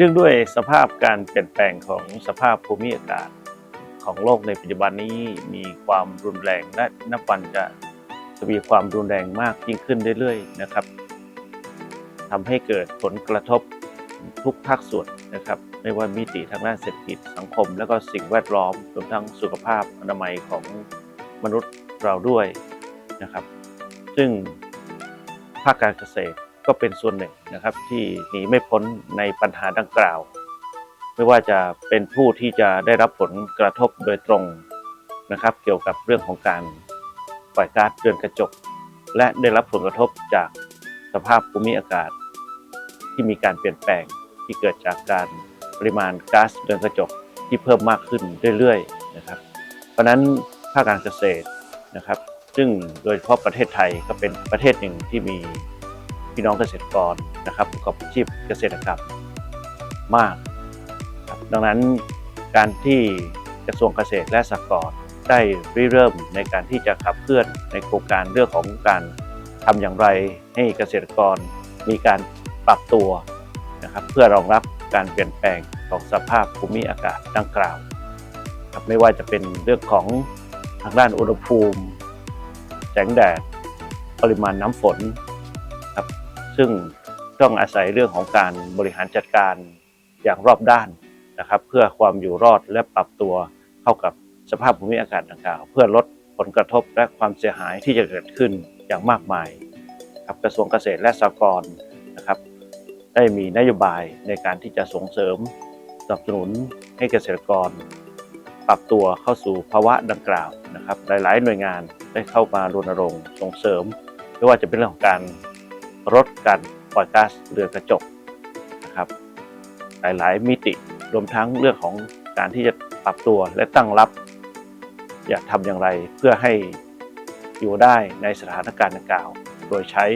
เนื่องด้วยสภาพการเปลี่ยนแปลงของสภาพภูมิอากาศของโลกในปัจจุบันนี้มีความรุนแรงและนับวันจะทวีความรุนแรงมากยิ่งขึ้นเรื่อยๆนะครับทำให้เกิดผลกระทบทุกภาคส่วนนะครับ ไม่ว่ามิติทางด้านเศรษฐกิจสังคม และก็สิ่งแวดล้อมรวมทั้งสุขภาพอนามัยของมนุษย์เราด้วยนะครับ ซึ่งภาคการเกษตร ก็เป็นส่วนหนึ่งนะครับ ที่หนีไม่พ้นในปัญหาดังกล่าว ไม่ว่าจะเป็นผู้ที่จะได้รับผลกระทบโดยตรงนะครับ เกี่ยวกับเรื่องของการปล่อยก๊าซเรือนกระจก และได้รับผลกระทบจากสภาพภูมิอากาศ ที่มีการเปลี่ยนแปลงที่เกิดจากการปริมาณก๊าซเรือนกระจกที่เพิ่มมากขึ้นเรื่อยๆนะครับ เพราะฉะนั้นภาคการเกษตรนะครับ ซึ่งโดยเฉพาะประเทศไทยก็เป็นประเทศหนึ่งที่มี พี่น้องเกษตรกรนะครับประกอบอาชีพเกษตรกรรมมากครับดังนั้นการที่กระทรวงเกษตรและสหกรณ์ได้ริเริ่มในการที่จะขับเคลื่อนในโครงการเรื่องของการทำอย่างไรให้เกษตรกรมีการปรับตัวนะครับเพื่อรองรับการเปลี่ยนแปลงของสภาพภูมิอากาศดังกล่าวครับไม่ว่าจะเป็นเรื่องของทางด้านอุณหภูมิ แสงแดด ปริมาณน้ำฝน ซึ่งต้องอาศัยเรื่องของการบริหารจัดการอย่างรอบด้านนะครับเพื่อความอยู่รอดและปรับตัวเข้ากับสภาพภูมิอากาศดังกล่าวเพื่อลดผลกระทบและความเสียหายที่จะเกิดขึ้นอย่างมากมายครับกระทรวงเกษตรและสหกรณ์นะครับได้มีนโยบายในการที่จะส่งเสริมสนับสนุนให้เกษตรกร ปรับตัวเข้าสู่ภาวะดังกล่าวนะครับ หลาย ๆ หน่วยงานได้เข้ามารณรงค์ส่งเสริมไม่ว่าจะเป็นเรื่องของการ ลดการปล่อยก๊าซเรือนกระจกนะครับ หลายๆมิติรวมทั้งเรื่องของการที่จะปรับตัวและตั้งรับ อยากทำอย่างไรเพื่อให้อยู่ได้ในสถานการณ์ดังกล่าว โดยใช้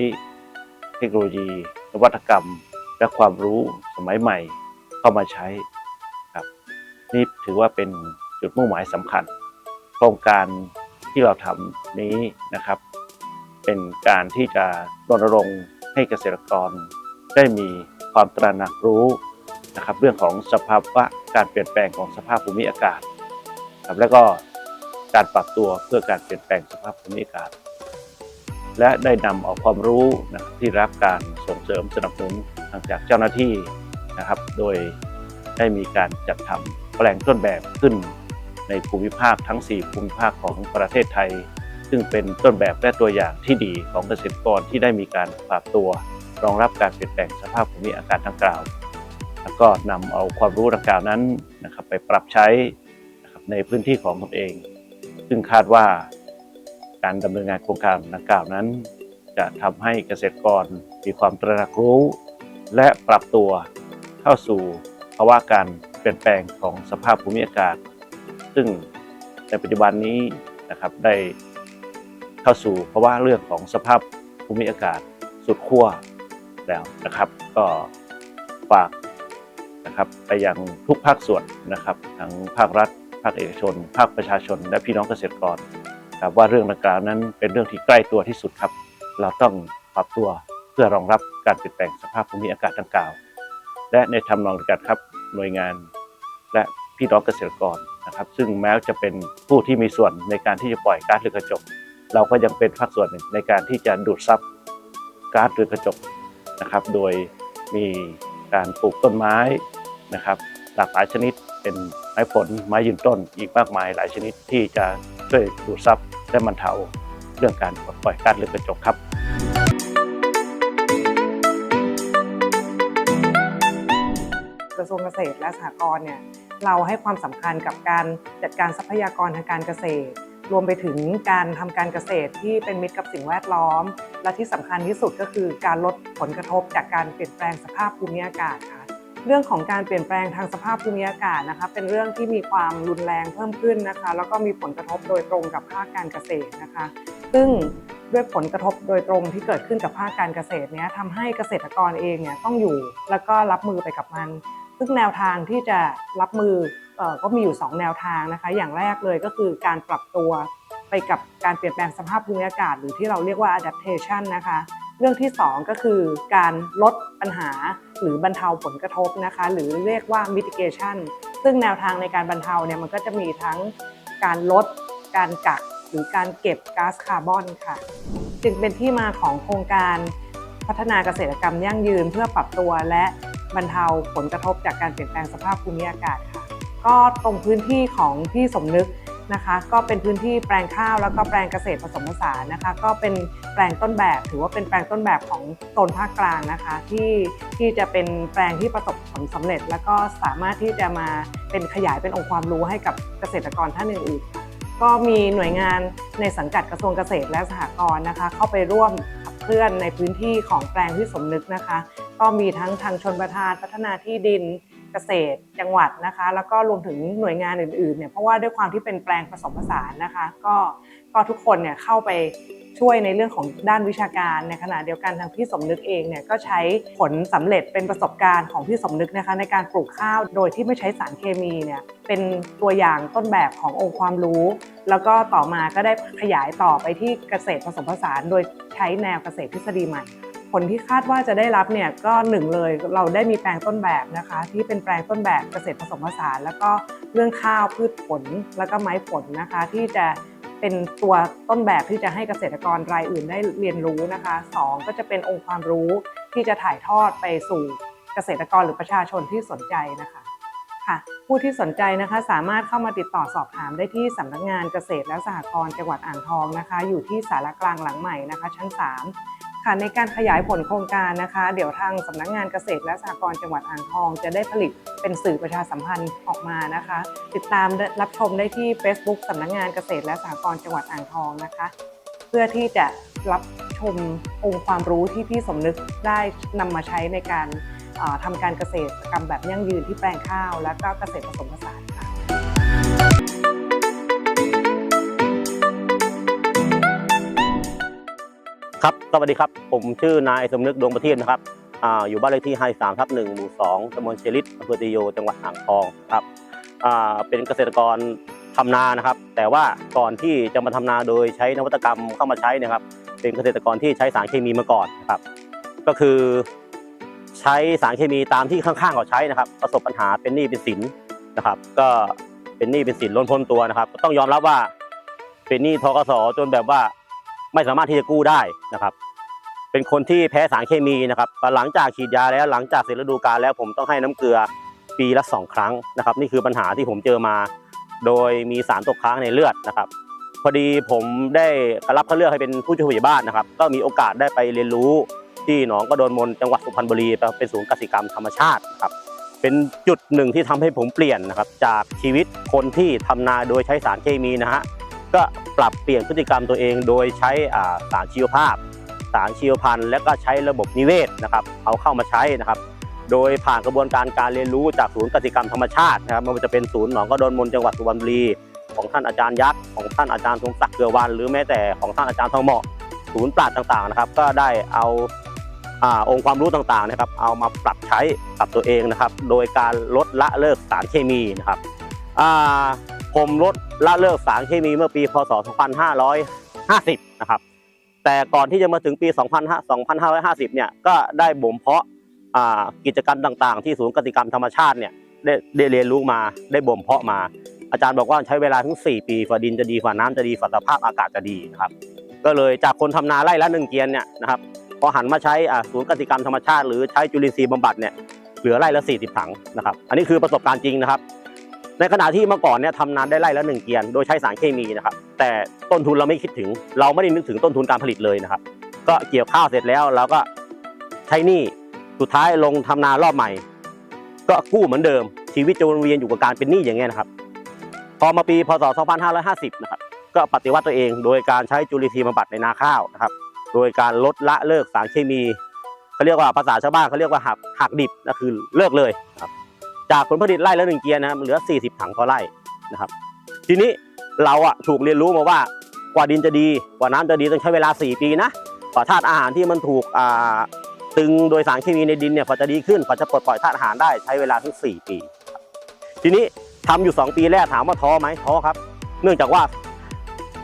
เทคโนโลยี นวัตกรรม และความรู้สมัยใหม่เข้ามาใช้ครับนี่ถือว่าเป็นจุดมุ่งหมายสำคัญ โครงการที่เราทำนี้นะครับ เป็นการที่จะรณรงค์ ให้เกษตรกรได้มีความตระหนักรู้นะครับเรื่องของสภาวะการเปลี่ยนแปลงของสภาพภูมิอากาศครับแล้วก็การปรับตัวเพื่อการเปลี่ยนแปลงสภาพภูมิอากาศ และได้นำเอาความรู้นะที่รับการส่งเสริมสนับสนุนทางจากเจ้าหน้าที่นะครับ โดยได้มีการจัดทำแปลงต้นแบบขึ้นในภูมิภาคทั้ง 4 ภูมิภาคของประเทศไทย ซึ่งเป็นต้นแบบและตัวอย่างที่ดีของเกษตรกรที่ได้มีการปรับตัว รองรับการเปลี่ยนแปลงสภาพภูมิอากาศดังกล่าว แล้วก็นำเอาความรู้ดังกล่าวนั้นนะครับไปปรับใช้นะในพื้นที่ของตนเอง ซึ่งคาดว่าการดำเนินงานโครงการดังกล่าวนั้น จะทำให้เกษตรกรมีความตระหนักรู้ และปรับตัวเข้าสู่ภาวะการเปลี่ยนแปลงของสภาพภูมิอากาศ ซึ่งในปัจจุบันนี้นะครับได้ เข้าสู่ภาวะเรื่องของสภาพภูมิอากาศสุดขั้วแล้วนะครับ ก็ฝากนะครับไปยังทุกภาคส่วนนะครับทั้งภาครัฐ ภาคเอกชน ภาคประชาชน และพี่น้องเกษตรกรครับว่าเรื่องดังกล่าวนั้นเป็นเรื่องที่ใกล้ตัวที่สุดครับ เราต้องปรับตัวเพื่อรองรับการเปลี่ยนแปลงสภาพภูมิอากาศดังกล่าว และในทำนองเดียวกันครับหน่วยงานและพี่น้องเกษตรกรนะครับ ซึ่งแม้จะเป็นผู้ที่มีส่วนในการที่จะปล่อยก๊าซเรือนกระจก เราก็ยังเป็นภาคส่วนหนึ่งในการที่จะดูดซับก๊าซเรือนกระจกนะครับ โดยมีการปลูกต้นไม้นะครับ หลากหลายชนิดเป็นไม้ผลไม้ยืนต้นอีกมากมายหลายชนิดที่จะช่วยดูดซับและบรรเทาเรื่องการปล่อยก๊าซเรือนกระจกครับกระทรวงเกษตรและสหกรณ์เนี่ยเราให้ความสำคัญกับการจัดการทรัพยากรทางการเกษตร รวมไปถึงการทำการเกษตรที่เป็นมิตรกับสิ่งแวดล้อม และที่สำคัญที่สุดก็คือการลดผลกระทบจากการเปลี่ยนแปลงสภาพภูมิอากาศค่ะเรื่องของการเปลี่ยนแปลงทางสภาพภูมิอากาศนะคะเป็นเรื่องที่มีความรุนแรงเพิ่มขึ้นนะคะ แล้วก็มีผลกระทบโดยตรงกับภาคการเกษตรนะคะ ซึ่งด้วยผลกระทบโดยตรงที่เกิดขึ้นกับภาคการเกษตรเนี้ยทำให้เกษตรกรเองเนี่ยต้องอยู่ แล้วก็รับมือไปกับมัน ซึ่งแนวทางที่จะรับมืออก็มีอยู่ 2 แนวทางนะคะ อย่างแรกเลยก็คือการปรับตัวไปกับการเปลี่ยนแปลงสภาพภูมิอากาศ หรือที่เราเรียกว่า adaptation นะคะ เรื่องที่ 2 ก็คือการลดปัญหาหรือบรรเทาผลกระทบนะคะ หรือเรียกว่า mitigation ซึ่งแนวทางในการบรรเทาเนี่ยมันก็จะมีทั้งการลด การกัก หรือการเก็บก๊าซคาร์บอนค่ะ จึงเป็นที่มาของโครงการพัฒนาเกษตรกรรมยั่งยืนเพื่อปรับตัวและ บรรเทาผลกระทบจากการเปลี่ยนแปลงสภาพภูมิอากาศค่ะ ก็ตรงพื้นที่ของพี่สมนึกนะคะ ก็เป็นพื้นที่แปลงข้าวแล้วก็แปลงเกษตรผสมผสานนะคะ ก็เป็นแปลงต้นแบบ ถือว่าเป็นแปลงต้นแบบของโซนภาคกลางนะคะ ที่ที่จะเป็นแปลงที่ประสบผลสำเร็จ แล้วก็สามารถที่จะมาเป็นขยายเป็นองค์ความรู้ให้กับเกษตรกรท่านอื่นๆก็มีหน่วยงานในสังกัดกระทรวงเกษตรและสหกรณ์นะคะ เข้าไปร่วม เคลื่อนในพื้นที่ของแปลงที่สมนึกนะคะ ก็มีทั้งทางชนประทานพัฒนาที่ดินเกษตรจังหวัดนะคะ แล้วก็รวมถึงหน่วยงานอื่นๆเนี่ยเพราะว่าด้วยความที่เป็นแปลงผสมผสานนะคะ ก็ก็ทุกคนเนี่ยเข้าไป ช่วยในเรื่องของด้านวิชาการในขณะเดียวกันทางพี่สมนึกเองเนี่ยก็ใช้ผลสำเร็จเป็นประสบการณ์ของพี่สมนึกนะคะในการปลูกข้าวโดยที่ไม่ใช้สารเคมีเนี่ยเป็นตัวอย่างต้นแบบขององค์ความรู้ แล้วก็ต่อมาก็ได้ขยายต่อไปที่เกษตรผสมผสาน โดยใช้แนวเกษตรทฤษฎีใหม่ผลที่คาดว่าจะได้รับเนี่ยก็หนึ่งเลยเราได้มีแปลงต้นแบบนะคะ ที่เป็นแปลงต้นแบบเกษตรผสมผสาน แล้วก็เรื่องข้าวพืชผลแล้วก็ไม้ผลนะคะ ที่จะ เป็นตัวต้นแบบที่จะให้เกษตรกรรายอื่นได้เรียนรู้นะคะสองก็จะเป็นองค์ความรู้ที่จะถ่ายทอดไปสู่เกษตรกรหรือประชาชนที่สนใจนะคะค่ะผู้ที่สนใจนะคะสามารถเข้ามาติดต่อสอบถามได้ที่สำนักงานเกษตรและสหกรณ์จังหวัดอ่างทองนะคะ อยู่ที่สารกลางหลังใหม่นะคะ ชั้น 3 ค่ะในการขยายผลโครงการนะคะ เดี๋ยวทางสำนักงานเกษตรและสหกรณ์จังหวัดอ่างทอง จะได้ผลิตเป็นสื่อประชาสัมพันธ์ออกมานะคะ ติดตามรับชมได้ที่ Facebook สำนักงานเกษตรและสหกรณ์จังหวัดอ่างทองนะคะ เพื่อที่จะรับชมองค์ความรู้ที่พี่สมนึกได้นำมาใช้ในการทำการเกษตรกรรมแบบยั่งยืนที่แปลงข้าว และก็เกษตรผสมผสาน ครับสวัสดีครับ ผมชื่อนายสมนึกดวงประทีปนะครับอ่าอยู่บ้านเลขที่ 53ทับ1หมู่ 2ตำบลเชลิตอำเภอตะโยจังหวัดอ่างทองครับอ่าเป็นเกษตรกรทำนานะครับ แต่ว่าก่อนที่จะมาทำนาโดยใช้นวัตกรรมเข้ามาใช้เนะครับ เป็นเกษตรกรที่ใช้สารเคมีมาก่อนนะครับ ก็คือ ใช้สารเคมีตามที่ข้างๆเขาใช้นะครับ ประสบปัญหาเป็นหนี้เป็นสินนะครับ ก็เป็นหนี้เป็นสินล้นพ้นตัวนะครับก็ต้องยอมรับว่าเป็นหนี้ทกสจนแบบว่า ไม่สามารถที่จะกู้ได้นะครับ เป็นคนที่แพ้สารเคมีนะครับหลังจากฉีดยาแล้วหลังจากเสร็จฤดูกาลแล้วผมต้องให้น้ำเกลือปีละสองครั้งนะครับ นี่คือปัญหาที่ผมเจอมา โดยมีสารตกค้างในเลือดนะครับ พอดีผมได้รับเขาเลือกให้เป็นผู้ช่วยผู้ใหญ่บ้านนะครับ ก็มีโอกาสได้ไปเรียนรู้ที่หนองกระโดนมนจังหวัดสุพรรณบุรีเป็นศูนย์กสิกรรมธรรมชาติครับเป็นจุดหนึ่งที่ทำให้ผมเปลี่ยนนะครับจากชีวิตคนที่ทำนาโดยใช้สารเคมีนะฮะ ก็ปรับเปลี่ยนพฤติกรรมตัวเอง โดยใช้อ่าสารชีวภาพ สารชีวพันธุ์ และก็ใช้ระบบนิเวศนะครับเอาเข้ามาใช้นะครับ โดยผ่านกระบวนการการเรียนรู้จากศูนย์กสิกรรมธรรมชาตินะครับไม่ว่าจะเป็นศูนย์หนองกระโดนมนจังหวัดสุพรรณบุรีของท่านอาจารย์ยักษ์ของท่านอาจารย์ทรงศักดิ์เกลือวัน หรือแม้แต่ของท่านอาจารย์ทองเหมาะศูนย์ปราชญ์ต่างๆนะครับ ก็ได้เอาอ่าองค์ความรู้ต่างๆนะครับ เอามาปรับใช้กับตัวเองนะครับ โดยการลดละเลิกสารเคมีนะครับ ผมลดละเลิกสารเคมีเมื่อปีพศ 2550 นะครับ แต่ก่อนที่จะมาถึงปี 2550 เนี่ย ก็ได้บ่มเพาะกิจกรรมต่าง ๆ ที่ศูนย์กติกรรมธรรมชาติเนี่ยได้เรียนรู้มาได้บ่มเพาะมา อาจารย์บอกว่าใช้เวลาถึง 4 ปีฝ่าดินจะดีฝ่าน้ำจะดีฝ่าสภาพอากาศจะดีนะครับ ก็เลยจากคนทำนาไร่ละหนึ่งเกียนเนี่ยนะครับพอหันมาใช้ศูนย์กติกรรมธรรมชาติ หรือใช้จุลินทรีย์บำบัดเนี่ยเหลือไร่ละ 40 ถังนะครับ อันนี้คือประสบการณ์จริงนะครับ ในขณะที่เมื่อก่อนเนี่ยทำนานได้ไร่ละหนึ่งเกียนโดยใช้สารเคมีนะครับ แต่ต้นทุนเราไม่คิดถึง เราไม่ได้นึกถึงต้นทุนการผลิตเลยนะครับ ก็เกี่ยวข้าวเสร็จแล้วเราก็ใช้หนี้สุดท้ายลงทำนารอบใหม่ ก็กู้เหมือนเดิม ชีวิตจะวนเวียนอยู่กับการเป็นหนี้อย่างเงี้ยนะครับ พอมาปีพศ 2550 นะครับ ก็ปฏิวัติตัวเองโดยการใช้จุลินทรีย์บำบัดในนาข้าวนะครับ โดยการลดละเลิกสารเคมีเขาเรียกว่าภาษาชาวบ้านเขาเรียกว่าหักหักดิบนะคือเลิกเลยครับ จากผลผลิตไร่ละหนึ่งเกียร์นะครับเหลือ 40 ถังต่อไร่นะครับ ทีนี้เราอะถูกเรียนรู้มาว่ากว่าดินจะดีกว่าน้ำจะดีต้องใช้เวลา 4 ปีนะกว่าธาตุอาหารที่มันถูกอ่าตึงโดยสารเคมีในดินเนี่ยกว่าจะดีขึ้นกว่าจะปลดปล่อยธาตุอาหารได้ใช้เวลาถึง 4 ปี ทีนี้ทำอยู่ 2 ปีแรกถามว่าท้อไหมท้อครับ เนื่องจากว่า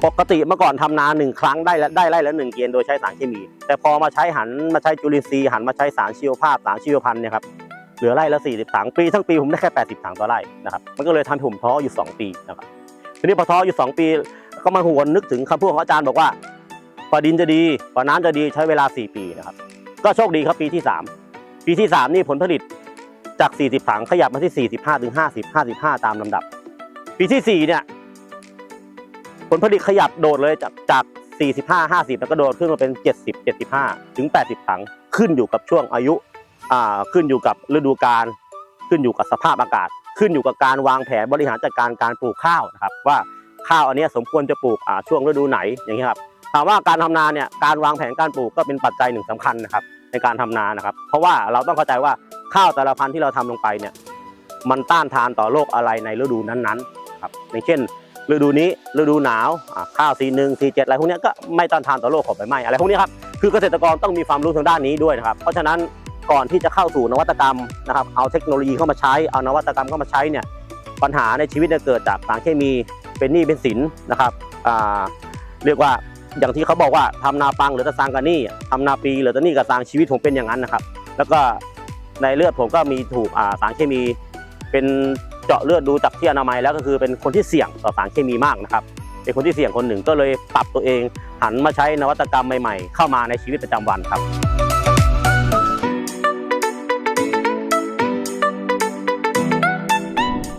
ปกติเมื่อก่อนทำนาหนึ่งครั้งได้ละได้ไร่ละหนึ่งเกณฑ์โดยใช้สารเคมี แต่พอมาใช้หันมาใช้จุลินทรีย์หันมาใช้สารชีวภาพสารชีวพันธุ์เนี่ยครับ เหลือไร่ละ40ถังปีทั้งปีผมได้แค่80ถังต่อไร่นะครับมันก็เลยทำให้ผมท้ออยู่ 2 ปีนะครับทีนี้พอท้ออยู่ 2 ปีก็มาหวนนึกถึงคำพูดของอาจารย์บอกว่าพอดินจะดีพอน้ำจะดีใช้เวลา 4 ปีนะครับ ก็โชคดีครับปีที่ 3 ปีที่ 3 นี่ผลผลิตจาก 40 ถังขยับมาที่ 45ถึง50 55 ตามลำดับ ปีที่ 4 เนี่ย ผลผลิตขยับโดดเลยจากจาก 45 50 แล้วก็โดดขึ้นมาเป็น 70 75 ถึง 80 ถังขึ้นอยู่กับช่วงอายุ อ่าขึ้นอยู่กับฤดูกาลขึ้นอยู่กับสภาพอากาศ ขึ้นอยู่กับการวางแผนบริหารจัดการการปลูกข้าวนะครับ ว่าข้าวอันนี้สมควรจะปลูกอ่าช่วงฤดูไหนอย่างนี้ครับถามว่าการทำนาเนี่ยการวางแผนการปลูกก็เป็นปัจจัยหนึ่งสำคัญนะครับ ในการทำนานะครับ เพราะว่าเราต้องเข้าใจว่าข้าวแต่ละพันธุ์ที่เราทำลงไปเนี่ยมันต้านทานต่อโรคอะไรในฤดูนั้นๆครับอย่างเช่น ฤดูนี้ฤดูหนาวข้าวสีหนึ่งสีเจ็ดอะไรพวกนี้ก็ไม่ต้านทานต่อโรคของใบไม้อะไรพวกนี้ครับคือเกษตรกรต้องมีความรู้ทางด้านนี้ด้วยนะครับ เพราะฉะนั้น ก่อนที่จะเข้าสู่นวัตกรรมนะครับ เอาเทคโนโลยีเข้ามาใช้ เอานวัตกรรมเข้ามาใช้เนี่ยปัญหาในชีวิตเนี่ยเกิดจากสารเคมีเป็นหนี้เป็นสินนะครับเรียกว่าอย่างที่เขาบอกว่าทำนาปังหรือตะซางกันหนี้ทำนาปีหรือตะหนี้กับซางชีวิตผมเป็นอย่างนั้นนะครับ แล้วก็ในเลือดผมก็มีถูกสารเคมี เป็นเจาะเลือดดูจากที่อนามัยแล้วก็คือเป็นคนที่เสี่ยงต่อสารเคมีมากนะครับเป็นคนที่เสี่ยงคนหนึ่งก็เลยปรับตัวเองหันมาใช้นวัตกรรมใหม่ๆ เข้ามาในชีวิตประจำวันครับ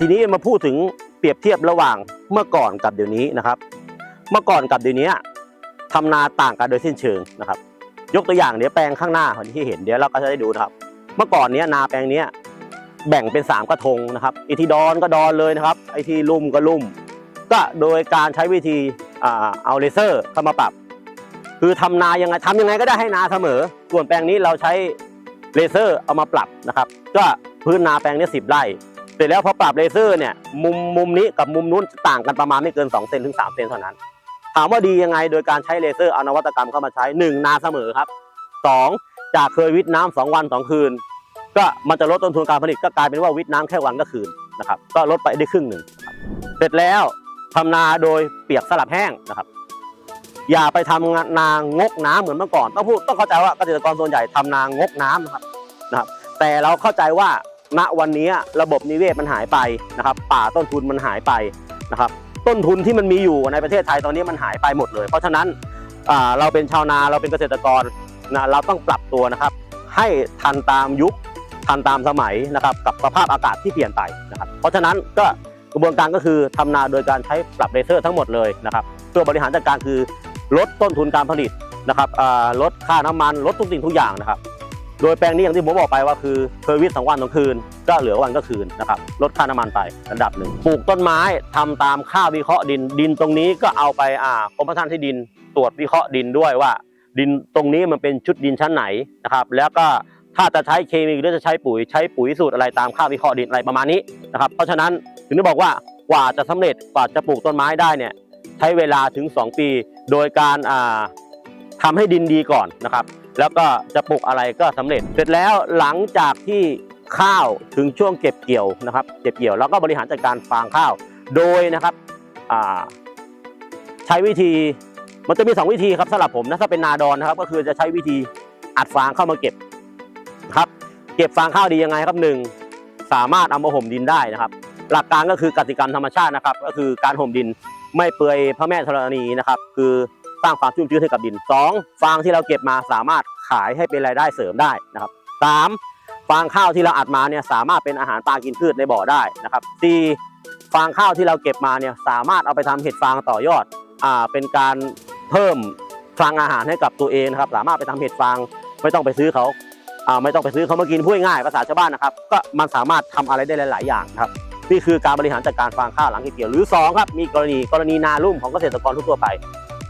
ทีนี้มาพูดถึงเปรียบเทียบระหว่างเมื่อก่อนกับเดี๋ยวนี้นะครับ เมื่อก่อนกับเดี๋ยวนี้ทำนาต่างกันโดยสิ้นเชิงนะครับ ยกตัวอย่างเดี๋ยวแปลงข้างหน้าที่เห็นเดี๋ยวเราก็จะได้ดูนะครับ เมื่อก่อนเนี้ยนาแปลงเนี้ยแบ่งเป็น 3 กระทงนะครับไอที่ดอนก็ดอนเลยนะครับไอที่ลุ่มก็ลุ่ม ก็โดยการใช้วิธีอเอาเลเซอร์เข้ามาปรับ คือทำนายังไงทำยังไงก็ได้ให้นาเสมอ ส่วนแปลงนี้เราใช้เลเซอร์เอามาปรับนะครับ ก็พื้นนาแปลงนี้สิบไร่ เสร็จแล้วพอปรับเลเซอร์เนี่ยมุมมุมนี้กับมุมนู้นต่างกันประมาณไม่เกิน2เซนถึง3เซนเท่านั้น ถามว่าดียังไงโดยการใช้เลเซอร์เอานวัตกรรมเข้ามาใช้หนึ่งนาเสมอครับสองจากเคยวิทย์น้ำสองวันสองคืน ก็มันจะลดต้นทุนการผลิตก็กลายเป็นว่าวิทย์น้ำแค่วันก็คืนนะครับก็ลดไปได้ครึ่งหนึ่งเสร็จแล้วทำนาโดยเปียกสลับแห้งนะครับ อย่าไปทำนางกน้ำเหมือนเมื่อก่อนต้องพูดต้องเข้าใจว่าเกษตรกรส่วนใหญ่ทำนางกน้ำนะครับนะครับแต่เราเข้าใจว่า ณวันนี้ระบบนิเวศมันหายไปนะครับ ป่าต้นทุนมันหายไปนะครับ ต้นทุนที่มันมีอยู่ในประเทศไทยตอนนี้มันหายไปหมดเลย เพราะฉะนั้นเราเป็นชาวนาเราเป็นเกษตรกรนะเราต้องปรับตัวนะครับ ให้ทันตามยุคทันตามสมัยนะครับ กับสภาพอากาศที่เปลี่ยนไปนะครับ เพราะฉะนั้นก็กระบวนการก็คือทำนาโดยการใช้ปรับเลเซอร์ทั้งหมดเลยนะครับเพื่อบริหารจัดการคือลดต้นทุนการผลิตนะครับลดค่าน้ำมันลดทุกสิ่งทุกอย่างนะครับ โดยแปลงนี้อย่างที่ผมบอกไปว่าคือเคยวิทย์สองวันสองคืน ก็เหลือวันก็คืนนะครับลดค่าน้ำมันไประดับหนึ่งปลูกต้นไม้ทำตามค่าวิเคราะห์ดินดินตรงนี้ก็เอาไปอ่ากรมพัฒนาที่ดินตรวจวิเคราะห์ดินด้วยว่า ดินตรงนี้มันเป็นชุดดินชั้นไหนนะครับแล้วก็ถ้าจะใช้เคมีหรือจะใช้ปุ๋ยใช้ปุ๋ยสูตรอะไรตามค่าวิเคราะห์ดินอะไรประมาณนี้นะครับเพราะฉะนั้นถึงได้บอกว่ากว่าจะสำเร็จกว่าจะปลูกต้นไม้ได้เนี่ยใช้เวลาถึง 2 ปี โดยการอ่าทำให้ดินดีก่อนนะครับ แล้วก็จะปลูกอะไรก็สำเร็จ เสร็จแล้วหลังจากที่ข้าวถึงช่วงเก็บเกี่ยวนะครับ เก็บเกี่ยวแล้วก็บริหารจัดการฟางข้าว โดยนะครับใช้วิธีมันจะมี 2 วิธีครับสำหรับผมนะถ้าเป็นนาดอนนะครับ ก็คือจะใช้วิธีอัดฟางเข้ามาเก็บครับ เก็บฟางข้าวดียังไงครับหนึ่งสามารถเอามาห่มดินได้นะครับ หลักการก็คือกติกรรมธรรมชาตินะครับ ก็คือการห่มดินไม่เปลือยพระแม่ธรณีนะครับ คือ สร้างความชุ่มชื้นให้กับดินสองฟางที่เราเก็บมาสามารถขายให้เป็นรายได้เสริมได้นะครับสามฟางข้าวที่เราอัดมาเนี่ยสามารถเป็นอาหารปลากินพืชในบ่อได้นะครับสี่ฟางข้าวที่เราเก็บมาเนี่ยสามารถเอาไปทำเห็ดฟางต่อยอดอ่าเป็นการเพิ่มฟางอาหารให้กับตัวเองนะครับสามารถไปทำเห็ดฟางไม่ต้องไปซื้อเขาอ่าไม่ต้องไปซื้อเขามากินพูดง่ายภาษาชาวบ้านนะครับก็มันสามารถทำอะไรได้หลาย ๆ อย่างครับนี่คือการบริหารจัดการฟางข้าวหลังเก็บเกี่ยวหรือสองครับ มีกรณีกรณีนาลุ่มของเกษตรกรทั่วไป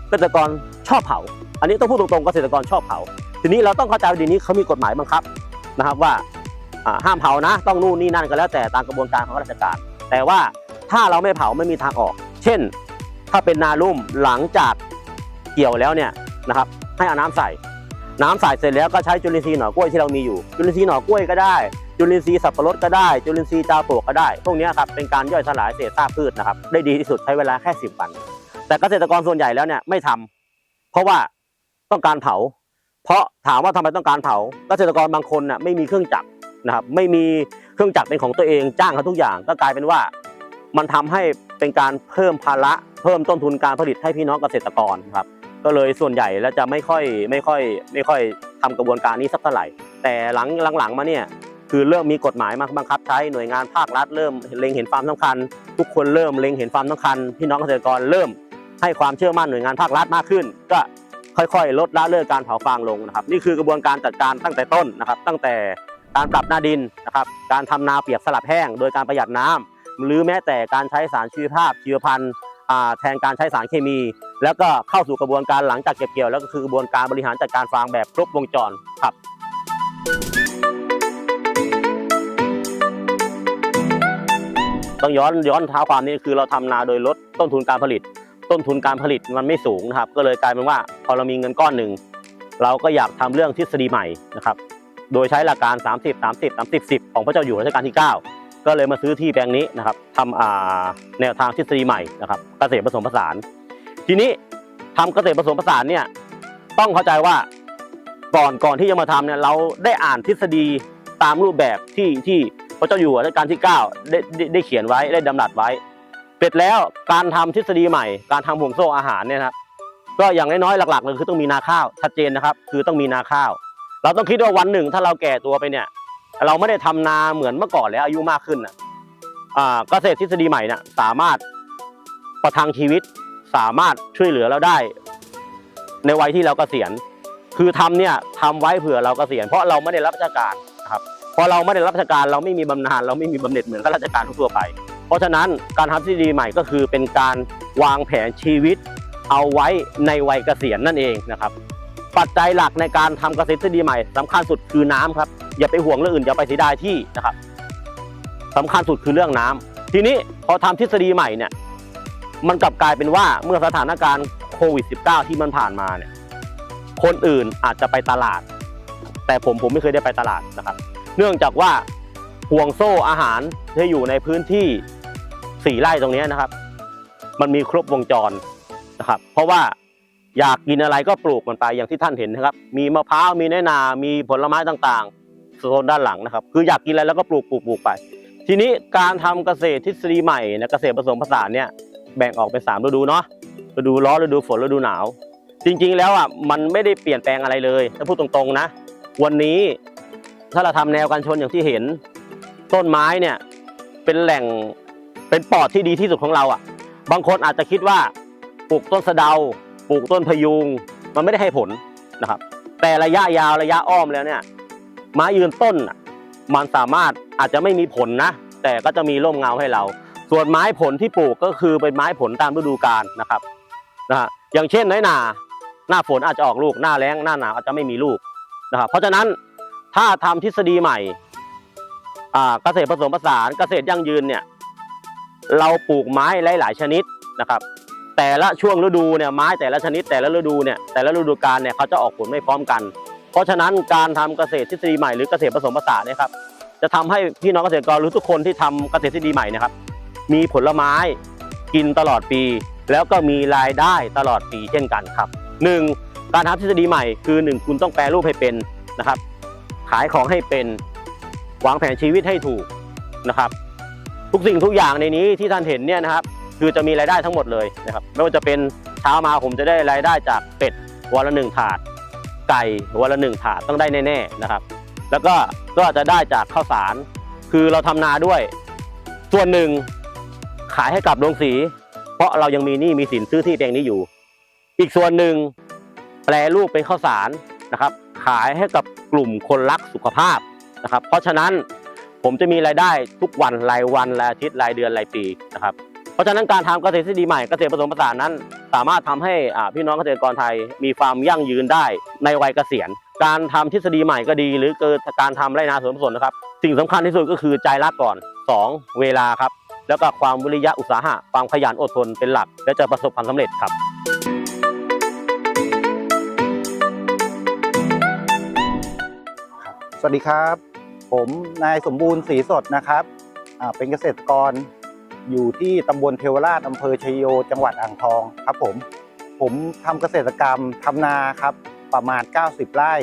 เกษตรกรชอบเผา อันนี้ต้องพูดตรงๆเกษตรกรชอบเผา ทีนี้เราต้องเข้าใจว่าเดียวนี้เขามีกฎหมายบังคับนะครับว่าห้ามเผานะ ต้องนู่นนี่นั่นก็แล้วแต่ตามกระบวนการของราชการ แต่ว่าถ้าเราไม่เผาไม่มีทางออก เช่น ถ้าเป็นนาลุ่มหลังจากเกี่ยวแล้วเนี่ยนะครับให้เอาน้ำใส่ น้ำใส่เสร็จแล้วก็ใช้จุลินทรีย์หน่อกล้วยที่เรามีอยู่ จุลินทรีย์หน่อกล้วยก็ได้ จุลินทรีย์สับปะรดก็ได้ จุลินทรีย์จาปลวกก็ได้ พวกนี้ครับเป็นการย่อยสลายเศษซากพืชนะครับได้ดีที่สุดใช้เวลาแค่ 10 วัน แต่เกษตรกรส่วนใหญ่แล้วเนี่ยไม่ทำเพราะว่าต้องการเผา เพราะถามว่าทำไมต้องการเผา เกษตรกรบางคนน่ะไม่มีเครื่องจักรนะครับไม่มีเครื่องจักรเป็นของตัวเองจ้างเขาทุกอย่าง ก็กลายเป็นว่า มันทำให้เป็นการเพิ่มภาระ เพิ่มต้นทุนการผลิตให้พี่น้องเกษตรกรครับก็เลยส่วนใหญ่แล้วจะไม่ค่อยไม่ค่อยไม่ค่อยทำกระบวนการนี้สักเท่าไหร่ แต่หลังหลังๆมาเนี่ยคือเริ่มมีกฎหมายมาบังคับใช้หน่วยงานภาครัฐเริ่มเล็งเห็นความสำคัญ ทุกคนเริ่มเล็งเห็นความสำคัญ พี่น้องเกษตรกรเริ่ม ให้ความเชื่อมั่นหน่วยงานภาครัฐมากขึ้น ก็ค่อยๆ ลดละเลิกการเผาฟางลงนะครับ นี่คือกระบวนการจัดการตั้งแต่ต้นนะครับ ตั้งแต่การปรับหน้าดินนะครับ การทำนาเปียกสลับแห้ง โดยการประหยัดน้ำหรือแม้แต่การใช้สารชีวภาพชีวพันธุ์แทนการใช้สารเคมี แล้วก็เข้าสู่กระบวนการหลังจากเก็บเกี่ยว แล้วก็คือกระบวนการบริหารจัดการฟางแบบครบวงจรครับต้องย้อนย้อนเท้าความนี้คือเราทำนาโดยลดต้นทุนการผลิต ต้นทุนการผลิตมันไม่สูงนะครับ ก็เลยกลายเป็นว่าพอเรามีเงินก้อนหนึ่งเราก็อยากทำเรื่องทฤษฎีใหม่นะครับ โดยใช้หลักการ 30 30 30 10 ของพระเจ้าอยู่หัวรัชกาลที่ 9 ก็เลยมาซื้อที่แปลงนี้นะครับทำแนวทางทฤษฎีใหม่นะครับเกษตรผสมผสาน ทีนี้ทำเกษตรผสมผสานเนี่ยต้องเข้าใจว่าก่อนก่อนที่จะมาทำเนี่ยเราได้อ่านทฤษฎีตามรูปแบบที่ที่พระเจ้าอยู่หัวรัชกาลที่9ได้ได้ได้เขียนไว้ได้ดำรัสไว้ เสร็จแล้วการทำทฤษฎีใหม่ การทำห่วงโซ่อาหารเนี่ยนะครับก็อย่างน้อยๆหลักๆเลยคือต้องมีนาข้าวชัดเจนนะครับ คือต้องมีนาข้าว เราต้องคิดว่าวันหนึ่งถ้าเราแก่ตัวไปเนี่ย เราไม่ได้ทำนาเหมือนเมื่อก่อนแล้วอายุมากขึ้นน่ะเกษตรทฤษฎีใหม่น่ะสามารถประทังชีวิตสามารถช่วยเหลือเราได้ ในวัยที่เราเกษียณ คือทำเนี่ยทำไว้เผื่อเราเกษียณเพราะเราไม่ได้รับราชการครับพอเราไม่ได้รับราชการเราไม่มีบำนาญเราไม่มีบำเหน็จเหมือนข้าราชการทั่วไป เพราะฉะนั้นการทำทฤษฎีใหม่ก็คือเป็นการวางแผนชีวิต เอาไว้ในวัยเกษียณนั่นเองนะครับ ปัจจัยหลักในการทำเกษตรทฤษฎีใหม่สำคัญสุดคือน้ำครับ อย่าไปห่วงเรื่องอื่นอย่าไปเสียดายที่นะครับสำคัญสุดคือเรื่องน้ำทีนี้พอทำทฤษฎีใหม่เนี่ยมันกลับกลายเป็นว่าเมื่อสถานการณ์โควิด -19 ที่มันผ่านมาเนี่ยคนอื่นอาจจะไปตลาด แต่ผมผมไม่เคยได้ไปตลาดนะครับ เนื่องจากว่าห่วงโซ่อาหารที่อยู่ในพื้นที่ สี่ไร่ตรงนี้นะครับ มันมีครบวงจรนะครับ เพราะว่าอยากกินอะไรก็ปลูกมันไปอย่างที่ท่านเห็นนะครับ มีมะพร้าวมีน้อยนา มีผลไม้ต่างๆโซนด้านหลังนะครับ คืออยากกินอะไรแล้วก็ปลูกปลูกปลูกไป ทีนี้การทำเกษตรทฤษฎีใหม่นะเกษตรผสมผสานเนี่ยแบ่งออกเป็นสามฤดูเนาะฤดูร้อนฤดูฝนฤดูหนาว จริงๆแล้วอะมันไม่ได้เปลี่ยนแปลงอะไรเลยถ้าพูดตรงๆนะ วันนี้ถ้าเราทำแนวกันชนอย่างที่เห็น ต้นไม้เนี่ยเป็นแหล่ง เป็นปอดที่ดีที่สุดของเราอะ บางคนอาจจะคิดว่าปลูกต้นสะเดา ปลูกต้นพยุง มันไม่ได้ให้ผลนะครับ แต่ระยะยาวระยะอ้อมแล้วเนี่ยไม้ยืนต้นมันสามารถอาจจะไม่มีผลนะ แต่ก็จะมีร่มเงาให้เรา ส่วนไม้ผลที่ปลูกก็คือเป็นไม้ผลตามฤดูกาลนะครับนะฮะอย่างเช่นน้อยหนาหน้าฝนอาจจะออกลูกหน้าแล้งหน้าหนาวอาจจะไม่มีลูกนะครับเพราะฉะนั้นถ้าทำทฤษฎีใหม่เกษตรผสมผสานเกษตรยั่งยืนเนี่ย เราปลูกไม้หลาย ๆ ชนิดนะครับแต่ละช่วงฤดูเนี่ยไม้แต่ละชนิดแต่ละฤดูเนี่ยแต่ละฤดูกาลเนี่ยเขาจะออกผลไม่พร้อมกัน เพราะฉะนั้นการทำเกษตรทฤษฎีใหม่หรือเกษตรผสมผสานเนี่ยครับจะทำให้พี่น้องเกษตรกรหรือทุกคนที่ทำเกษตรทฤษฎีใหม่นะครับมีผลไม้กินตลอดปี แล้วก็มีรายได้ตลอดปีเช่นกันครับหนึ่งการทำทฤษฎีใหม่คือหนึ่งคุณต้องแปลรูปให้เป็นนะครับ ขายของให้เป็นวางแผนชีวิตให้ถูกนะครับ ทุกสิ่งทุกอย่างในนี้ที่ท่านเห็นเนี่ยนะครับคือจะมีรายได้ทั้งหมดเลยนะครับไม่ว่าจะเป็นเช้ามาผมจะได้รายได้จากเป็ดวันละหนึ่งถาด ไก่วันละหนึ่งถาดต้องได้แน่ๆนะครับ แล้วก็ก็จะได้จากข้าวสาร คือเราทำนาด้วย ส่วนหนึ่งขายให้กับโรงสี เพราะเรายังมีหนี้มีสินซื้อที่แปลงนี้อยู่ อีกส่วนหนึ่งแปลรูปเป็นข้าวสารนะครับ ขายให้กับกลุ่มคนรักสุขภาพนะครับ เพราะฉะนั้น ผมจะมีรายได้ทุกวันรายวันรายอาทิตย์รายเดือนรายปีนะครับเพราะฉะนั้นการทำเกษตรทฤษฎีใหม่เกษตรผสมผสานนั้น สามารถทำให้พี่น้องเกษตรกรไทยมีความยั่งยืนได้ในวัยเกษียณ การทำทฤษฎีใหม่ก็ดี หรือเกิดการทำไรนาสวนผสมนะครับ สิ่งสำคัญที่สุดก็คือใจรักก่อนสองเวลาครับ แล้วก็ความวิริยะอุตสาหะความขยันอดทนเป็นหลัก และจะประสบความสำเร็จครับสวัสดีครับ ผมนายสมบูรณ์ศรีสดนะครับ เป็นเกษตรกรอยู่ที่ตำบลเทวราชอำเภอชัยโย จังหวัดอ่างทองครับผม ผมทำเกษตรกรรมทำนาครับ ประมาณ 90 ไร่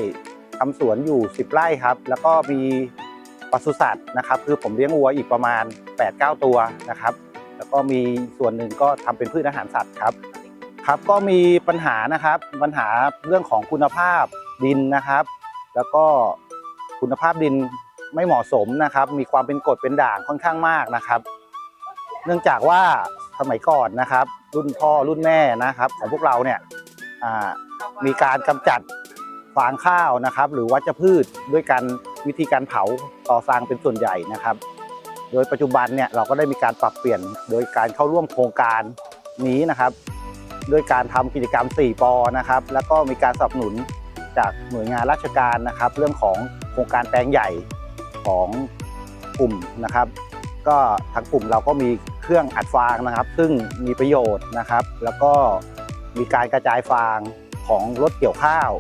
ทำสวนอยู่ 10 ไร่ครับ แล้วก็มีปศุสัตว์นะครับ คือผมเลี้ยงวัวอีกประมาณ 8-9 ตัวนะครับ แล้วก็มีส่วนหนึ่งก็ทำเป็นพืชอาหารสัตว์ครับ ครับก็มีปัญหานะครับปัญหาเรื่องของคุณภาพดินนะครับ แล้วก็คุณภาพดิน ไม่เหมาะสมนะครับ มีความเป็นกรดเป็นด่างค่อนข้างมากนะครับ เนื่องจากว่าสมัยก่อนนะครับ รุ่นพ่อรุ่นแม่นะครับ ของพวกเราเนี่ยมีการกำจัดฟางข้าวนะครับ หรือวัชพืชด้วยการวิธีการเผาต่อสร้างเป็นส่วนใหญ่นะครับ โดยปัจจุบันเนี่ยเราก็ได้มีการปรับเปลี่ยนโดยการเข้าร่วมโครงการนี้นะครับด้วยการทำกิจกรรม 4 ปอนะครับ แล้วก็มีการสนับสนุนจากหน่วยงานราชการนะครับ เรื่องของโครงการแปลงใหญ่ ของกลุ่มนะครับ ก็ทางกลุ่มเราก็มีเครื่องอัดฟางนะครับ ซึ่งมีประโยชน์นะครับ แล้วก็มีการกระจายฟางของรถเกี่ยวข้าว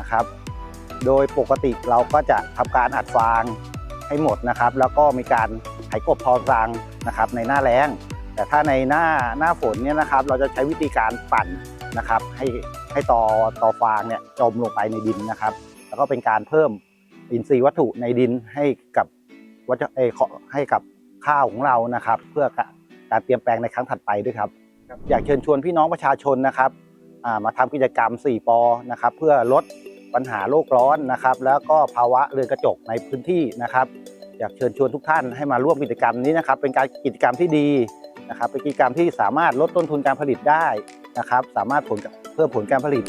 นะครับ โดยปกติเราก็จะทำการอัดฟางให้หมดนะครับ แล้วก็มีการไถกบทอฟางนะครับ ในหน้าแล้ง แต่ถ้าในหน้าหน้าฝนเนี่ยนะครับ เราจะใช้วิธีการปั่นนะครับ ให้ให้ตอตอฟางเนี่ยจมลงไปในดินนะครับ แล้วก็เป็นการเพิ่ม อินทรีย์วัตถุในดินให้กับวัชเอยขอให้กับข้าวของเรานะครับ เพื่อการเตรียมแปลงในครั้งถัดไปด้วยครับ อยากเชิญชวนพี่น้องประชาชนนะครับอ่ามาทำกิจกรรม 4 ปอนะครับ เพื่อลดปัญหาโลกร้อนนะครับ แล้วก็ภาวะเรือนกระจกในพื้นที่นะครับ อยากเชิญชวนทุกท่านให้มาร่วมกิจกรรมนี้นะครับ เป็นการกิจกรรมที่ดีนะครับ เป็นกิจกรรมที่สามารถลดต้นทุนการผลิตได้นะครับ สามารถผลเพิ่มผลการผลิต